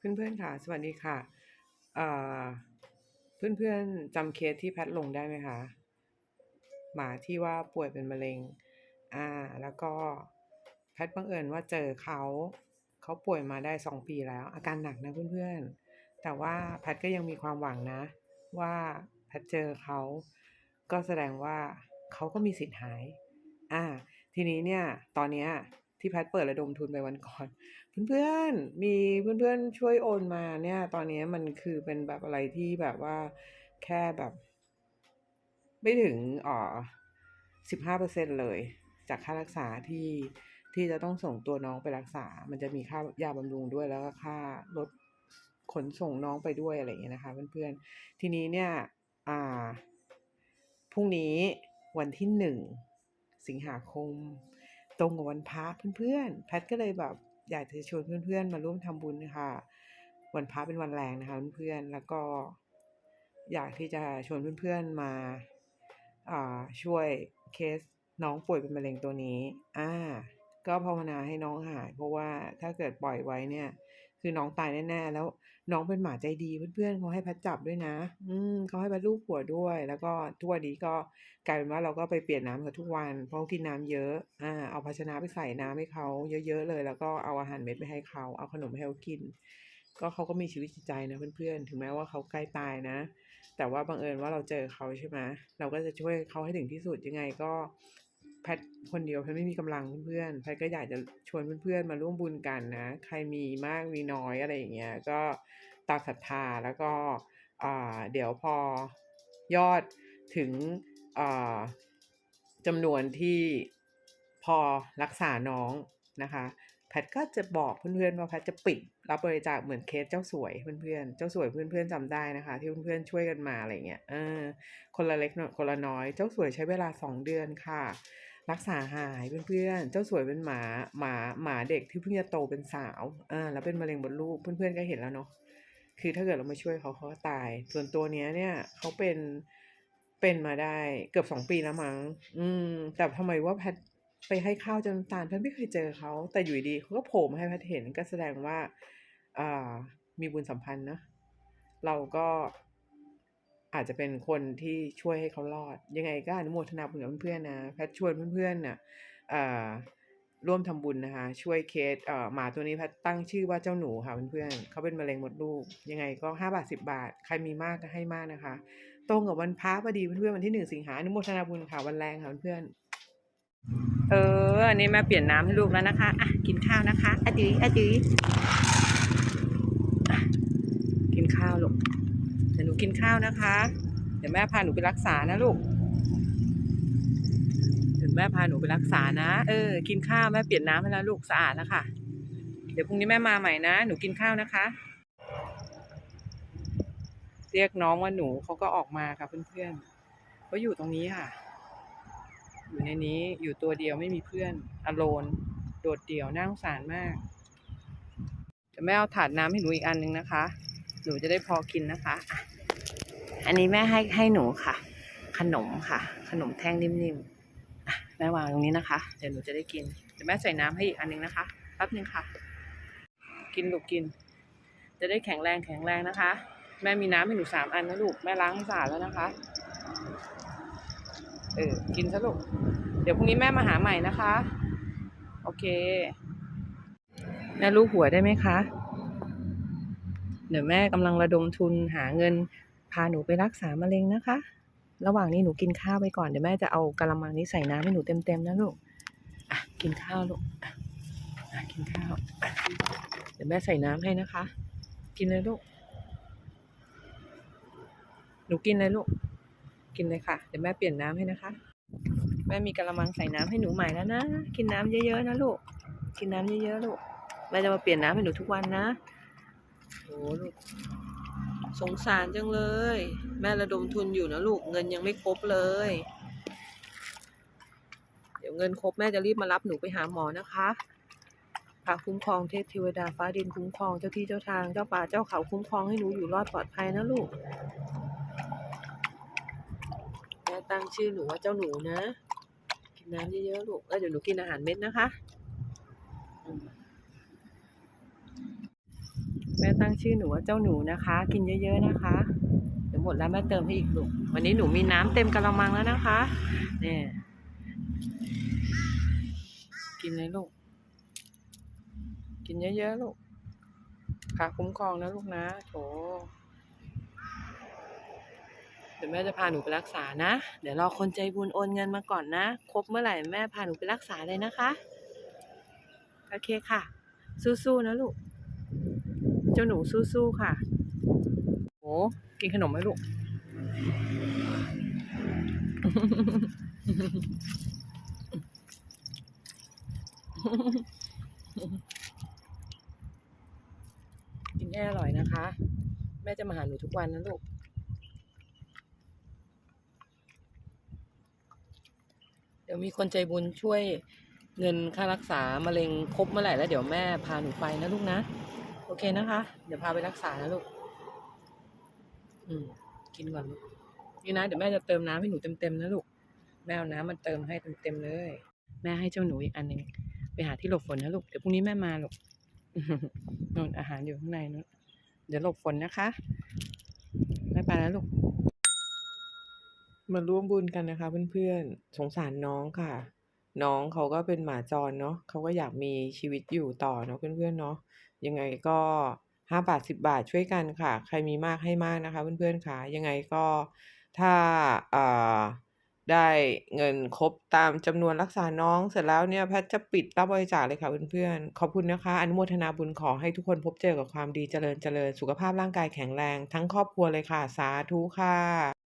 เพื่อนๆค่ะ สวัสดีค่ะเอ่อเพื่อนๆจำเคสที่แพทลงได้ไหมคะหมาที่ว่าป่วยเป็นมะเร็งอ่าแล้วก็แพทบังเอิญว่าเจอเขาเขาป่วยมาได้สองปีแล้ว อาการหนักนะเพื่อนๆ แต่ว่าแพทก็ยังมีความหวังนะ ว่าแพทเจอเขาก็แสดงว่าเขาก็มีสิทธิ์หายอ่าทีนี้เนี่ยตอนเนี้ย ที่แพทเปิดระดมทุนไปวันก่อน เพื่อนๆ มีเพื่อนๆ ช่วยโอนมาเนี่ย ตอนนี้มันคือเป็นแบบอะไรที่แบบว่าแค่แบบ ไม่ถึงอ่อสิบห้าเปอร์เซ็นเลย จากค่ารักษาที่ที่จะต้องส่งตัวน้องไปรักษา มันจะมีค่ายาบำรุงด้วยแล้วก็ค่ารถขนส่งน้องไปด้วยอะไรอย่างเงี้ยนะคะ เพื่อนๆ ทีนี้เนี่ย อ่า พรุ่งนี้วันที่หนึ่งสิงหาคม ตรงกับวันพระเพื่อนๆ แพทก็เลยแบบอยากจะชวนเพื่อนๆ มาร่วมทำบุญค่ะ วันพระเป็นวันแรงนะคะเพื่อนๆ แล้วก็ อยากที่จะชวนเพื่อนๆมาอ่าช่วยเคสน้องป่วยเป็นมะเร็งตัวนี้ อ่า ก็ภาวนาให้น้องหาย เพราะว่าถ้าเกิดปล่อยไว้เนี่ย คือน้องตายแน่ๆแล้วน้องเป็นหมาใจดีเพื่อนๆเขาให้แพทจับด้วยนะ อืมเขาให้แพทลูบหัวด้วย แล้วก็ทุกวันนี้ก็กลายเป็นว่าเราก็ไปเปลี่ยนน้ำเขาทุกวันเพราะกินน้ำเยอะอ่าเอาภาชนะไปใส่น้ำให้เขาเยอะๆเลย แล้วก็เอาอาหารเม็ดไปให้เขาเอาขนมให้เขากิน ก็เขาก็มีชีวิตจิตใจนะเพื่อนๆถึงแม้ว่าเขาใกล้ตายนะ แต่ว่าบังเอิญว่าเราเจอเขาใช่ไหมเราก็จะช่วยเขาให้ถึงที่สุดยังไงก็ แพทคนเดียวแพทไม่มีกำลังเพื่อนแพทก็อยากจะชวนเพื่อนๆมาร่วมบุญกันนะ ใครมีมากมีน้อยอะไรอย่างเงี้ยก็ตามศรัทธาแล้วก็เดี๋ยวพอยอดถึงจำนวนที่พอรักษาน้องนะคะ แพทก็จะบอกเพื่อนๆว่าแพทจะปิดรับบริจาคเหมือนเคสเจ้าสวยเพื่อนๆ เจ้าสวยเพื่อนๆจำได้นะคะ ที่เพื่อนๆช่วยกันมาอะไรเงี้ยเออคนละเล็กคนละน้อย เจ้าสวยใช้เวลาสองเดือนค่ะ รักษาหายเพื่อนๆ เจ้าสวยเป็นหมาหมาหมาเด็กที่เพิ่งจะโตเป็นสาวอ่าแล้วเป็นมะเร็งมดลูกเพื่อนๆก็เห็นแล้วเนาะคือถ้าเกิดเราไมาช่วยเขาเขาก็ตาย ส่วนตัวเนี้ยเนี่ยเขาเป็นเป็นมาได้เกือบสองปีแล้วมั้ง อืม แต่ทำไมว่าแพทไปให้ข้าวจนตาลแพทไม่เคยเจอเขา แต่อยู่ดีเขาก็โผล่มาให้แพทเห็นก็แสดงว่า อ่า มีบุญสัมพันธ์นะ เราก็ อาจจะเป็นคนที่ช่วยให้เขารอด ยังไงก็อนุโมทนาบุญกับเพื่อนๆนะแพทชวนเพื่อนๆน่ะอ่าร่วมทำบุญนะคะ ช่วยเคสหมาตัวนี้แพทตั้งชื่อว่าเจ้าหนูค่ะเพื่อนๆเขาเป็นมะเร็งมดลูก ยังไงก็ห้าบาทสิบาท ใครมีมากก็ให้มากนะคะ ตรงกับวันพระพอดีเพื่อนๆวันที่หนึ่งสิงหาอนุโมทนาบุญค่ะวันแรงค่ะเพื่อนๆเอออันนี้แม่เปลี่ยนน้ำให้ลูกแล้วนะคะอะกินข้าวนะคะอะจื้ออะจื้ออะกินข้าวลูก เดี๋ยวหนู กินข้าวนะคะ เดี๋ยวแม่พาหนูไปรักษานะลูกเดี๋ยวแม่พาหนูไปรักษานะ เออ กินข้าวแม่เปลี่ยนน้ำให้แล้วลูกสะอาดแล้วค่ะ เดี๋ยวพรุ่งนี้แม่มาใหม่นะ หนูกินข้าวนะคะ เรียกน้องว่าหนูเขาก็ออกมาค่ะเพื่อนๆเขาอยู่ตรงนี้ค่ะ อยู่ในนี้อยู่ตัวเดียวไม่มีเพื่อนอโลน โดดเดี่ยวน่าสงสารมากจะแม่เอาถาดน้ำให้หนูอีกอันนึงนะคะ หนูจะได้พอกินนะคะ อันนี้แม่ให้ให้หนูค่ะ ขนมค่ะ ขนมแท่งนิ่มๆแม่วางตรงนี้นะคะ เดี๋ยวหนูจะได้กินเดี๋ยวแม่ใส่น้ำให้อีกอันนึงนะคะแป๊บนึงค่ะ กินลูกกิน จะได้แข็งแรงแข็งแรงนะคะ แม่มีน้ำให้หนูสามอันนะลูกแม่ล้างให้สะอาดแล้วนะคะเออกินซะลูกเดี๋ยวพรุ่งนี้แม่มาหาใหม่นะคะ โอเคแม่รู้หัวได้ไหมคะ เดี๋ยวแม่กำลังระดมทุนหาเงิน พาหนูไปรักษามะเร็งนะคะ ระหว่างนี้หนูกินข้าวไปก่อนเดี๋ยวแม่จะเอากะละมังนี้ใส่น้ำให้หนูเต็มๆนะลูกอะกินข้าวลูกอะกินข้าว เดี๋ยวแม่ใส่น้ำให้นะคะ กินเลยลูก หนูกินเลยลูก กินเลยค่ะ เดี๋ยวแม่เปลี่ยนน้ำให้นะคะ แม่มีกะละมังใส่น้ำให้หนูใหม่แล้วนะ กินน้ำเยอะๆนะลูก กินน้ำเยอะๆลูก แม่จะมาเปลี่ยนน้ำให้หนูทุกวันนะโอ้ลูก สงสารจังเลย แม่ระดมทุนอยู่นะลูกเงินยังไม่ครบเลย เดี๋ยวเงินครบแม่จะรีบมารับหนูไปหาหมอนะคะพระคุ้มครองเทพเทวดาฟ้าดินคุ้มครองเจ้าที่เจ้าทางเจ้าป่าเจ้าเขาคุ้มครองให้หนูอยู่รอดปลอดภัยนะลูกแม่ตั้งชื่อหนูว่าเจ้าหนูนะ กินน้ำเยอะๆลูกแล้วเดี๋ยวหนูกินอาหารเม็ดนะคะ แม่ตั้งชื่อหนูว่าเจ้าหนูนะคะ กินเยอะ ๆนะคะ เดี๋ยวหมดแล้วแม่เติมให้อีกลูกวันนี้หนูมีน้ำเต็มกระมังแล้วนะคะเนี่ยกินเลยลูก กินเยอะๆลูกค่ะคุ้มครองนะลูกนะโถเดี๋ยวแม่จะพาหนูไปรักษานะ เดี๋ยวรอคนใจบุญโอนเงินมาก่อนนะ ครบเมื่อไหร่แม่พาหนูไปรักษาเลยนะคะ โอเคค่ะ สู้ๆนะลูก เจ้าหนูสู้ๆค่ะโอ้กินขนมไหมลูก กินให้อร่อยนะคะ แม่จะมาหาหนูทุกวันนะลูกเดี๋ยวมีคนใจบุญช่วยเงินค่ารักษามะเร็งครบเมื่อไหร่แล้วเดี๋ยวแม่พาหนูไปนะลูกนะ โอเคนะคะ เดี๋ยวพาไปรักษานะลูก อืม กินก่อนลูก นี่นะ เดี๋ยวแม่จะเติมน้ำให้หนูเต็มๆนะลูก แม่เอาน้ำมันเติมให้เต็มๆเลย แม่ให้เจ้าหนูอีกอันหนึ่งไปหาที่หลบฝนนะลูก เดี๋ยวพรุ่งนี้แม่มาลูกนู่นอาหารอยู่ข้างในนู้นเดี๋ยวหลบฝนนะคะแม่ไปแล้วลูก มาร่วมบุญกันนะคะเพื่อนๆ สงสารน้องค่ะ น้องเขาก็เป็นหมาจรเนาะเขาก็อยากมีชีวิตอยู่ต่อเนาะเพื่อนๆเนาะยังไงก็ห้าบาทสิบบาทช่วยกันค่ะ ใครมีมากให้มากนะคะเพื่อนๆค่ะ ยังไงก็ถ้าอ่าได้เงินครบตามจำนวนรักษาน้องเสร็จแล้วเนี่ยแพทย์จะปิดรับบริจาคเลยค่ะเพื่อนๆ ขอบคุณนะคะ อนุโมทนาบุญขอให้ทุกคนพบเจอกับความดีเจริญเจริญสุขภาพร่างกายแข็งแรง ทั้งครอบครัวเลยค่ะ สาธุค่ะ